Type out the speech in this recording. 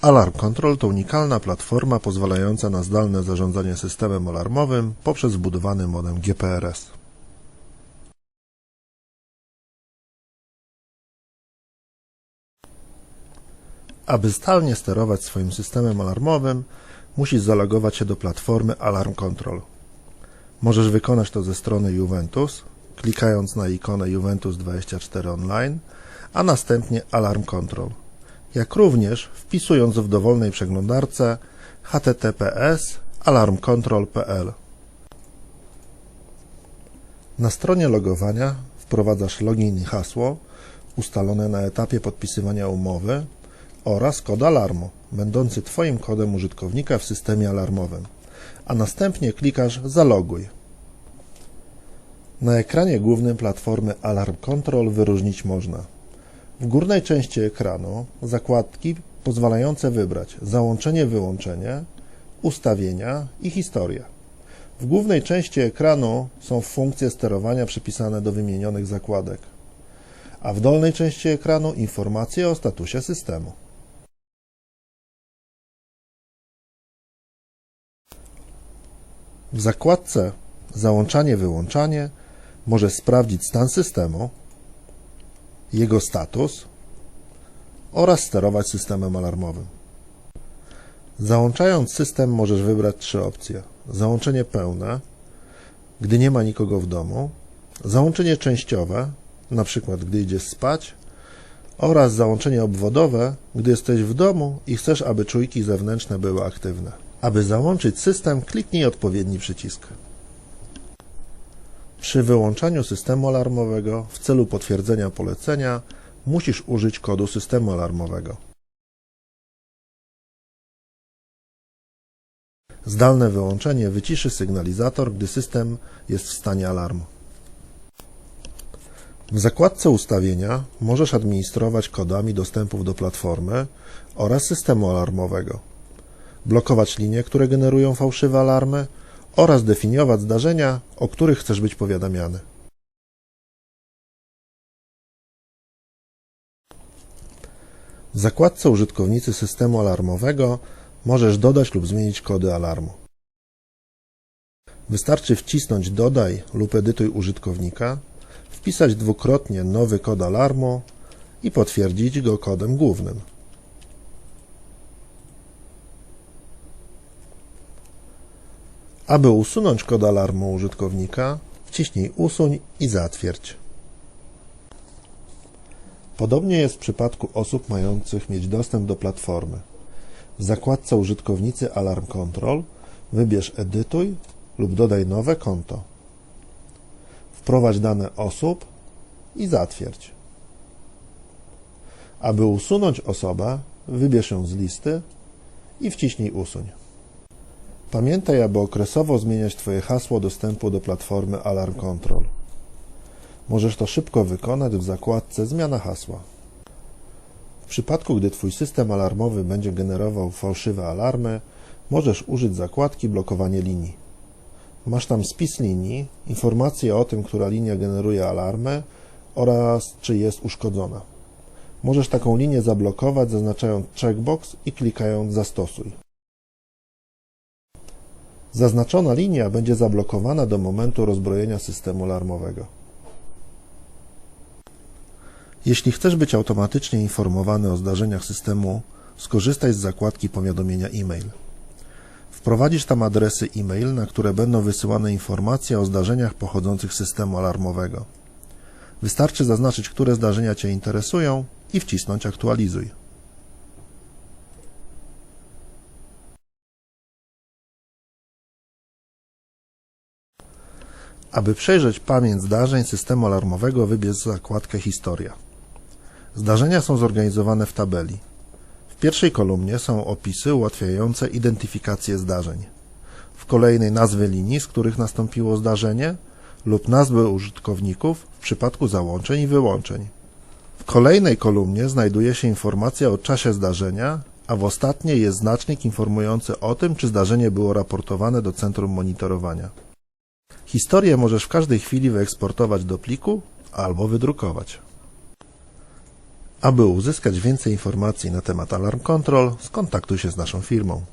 Alarm Control to unikalna platforma pozwalająca na zdalne zarządzanie systemem alarmowym poprzez wbudowany modem GPRS. Aby zdalnie sterować swoim systemem alarmowym, musisz zalogować się do platformy Alarm Control. Możesz wykonać to ze strony Juventus, klikając na ikonę Juventus 24 Online, a następnie Alarm Control, jak również wpisując w dowolnej przeglądarce https alarmcontrol.pl. Na stronie logowania wprowadzasz login i hasło ustalone na etapie podpisywania umowy oraz kod alarmu, będący Twoim kodem użytkownika w systemie alarmowym, a następnie klikasz Zaloguj. Na ekranie głównym platformy Alarm Control wyróżnić można w górnej części ekranu zakładki pozwalające wybrać załączenie-wyłączenie, ustawienia i historia. W głównej części ekranu są funkcje sterowania przypisane do wymienionych zakładek, a w dolnej części ekranu informacje o statusie systemu. W zakładce Załączanie-wyłączanie możesz sprawdzić stan systemu, jego status oraz sterować systemem alarmowym. Załączając system możesz wybrać trzy opcje. Załączenie pełne, gdy nie ma nikogo w domu, załączenie częściowe, na przykład gdy idziesz spać, oraz załączenie obwodowe, gdy jesteś w domu i chcesz, aby czujki zewnętrzne były aktywne. Aby załączyć system, kliknij odpowiedni przycisk. Przy wyłączaniu systemu alarmowego w celu potwierdzenia polecenia musisz użyć kodu systemu alarmowego. Zdalne wyłączenie wyciszy sygnalizator, gdy system jest w stanie alarmu. W zakładce ustawienia możesz administrować kodami dostępów do platformy oraz systemu alarmowego, blokować linie, które generują fałszywe alarmy oraz definiować zdarzenia, o których chcesz być powiadamiany. W zakładce użytkownicy systemu alarmowego możesz dodać lub zmienić kody alarmu. Wystarczy wcisnąć Dodaj lub Edytuj użytkownika, wpisać dwukrotnie nowy kod alarmu i potwierdzić go kodem głównym. Aby usunąć kod alarmu użytkownika, wciśnij Usuń i zatwierdź. Podobnie jest w przypadku osób mających mieć dostęp do platformy. W zakładce użytkownicy Alarm Control wybierz Edytuj lub dodaj nowe konto. Wprowadź dane osób i zatwierdź. Aby usunąć osobę, wybierz ją z listy i wciśnij Usuń. Pamiętaj, aby okresowo zmieniać Twoje hasło dostępu do platformy Alarm Control. Możesz to szybko wykonać w zakładce Zmiana hasła. W przypadku, gdy Twój system alarmowy będzie generował fałszywe alarmy, możesz użyć zakładki Blokowanie linii. Masz tam spis linii, informacje o tym, która linia generuje alarmy oraz czy jest uszkodzona. Możesz taką linię zablokować zaznaczając checkbox i klikając Zastosuj. Zaznaczona linia będzie zablokowana do momentu rozbrojenia systemu alarmowego. Jeśli chcesz być automatycznie informowany o zdarzeniach systemu, skorzystaj z zakładki powiadomienia e-mail. Wprowadzisz tam adresy e-mail, na które będą wysyłane informacje o zdarzeniach pochodzących z systemu alarmowego. Wystarczy zaznaczyć, które zdarzenia Cię interesują i wcisnąć aktualizuj. Aby przejrzeć pamięć zdarzeń systemu alarmowego, wybierz zakładkę Historia. Zdarzenia są zorganizowane w tabeli. W pierwszej kolumnie są opisy ułatwiające identyfikację zdarzeń. W kolejnej nazwy linii, z których nastąpiło zdarzenie lub nazwy użytkowników w przypadku załączeń i wyłączeń. W kolejnej kolumnie znajduje się informacja o czasie zdarzenia, a w ostatniej jest znacznik informujący o tym, czy zdarzenie było raportowane do centrum monitorowania. Historię możesz w każdej chwili wyeksportować do pliku albo wydrukować. Aby uzyskać więcej informacji na temat Alarm Control, skontaktuj się z naszą firmą.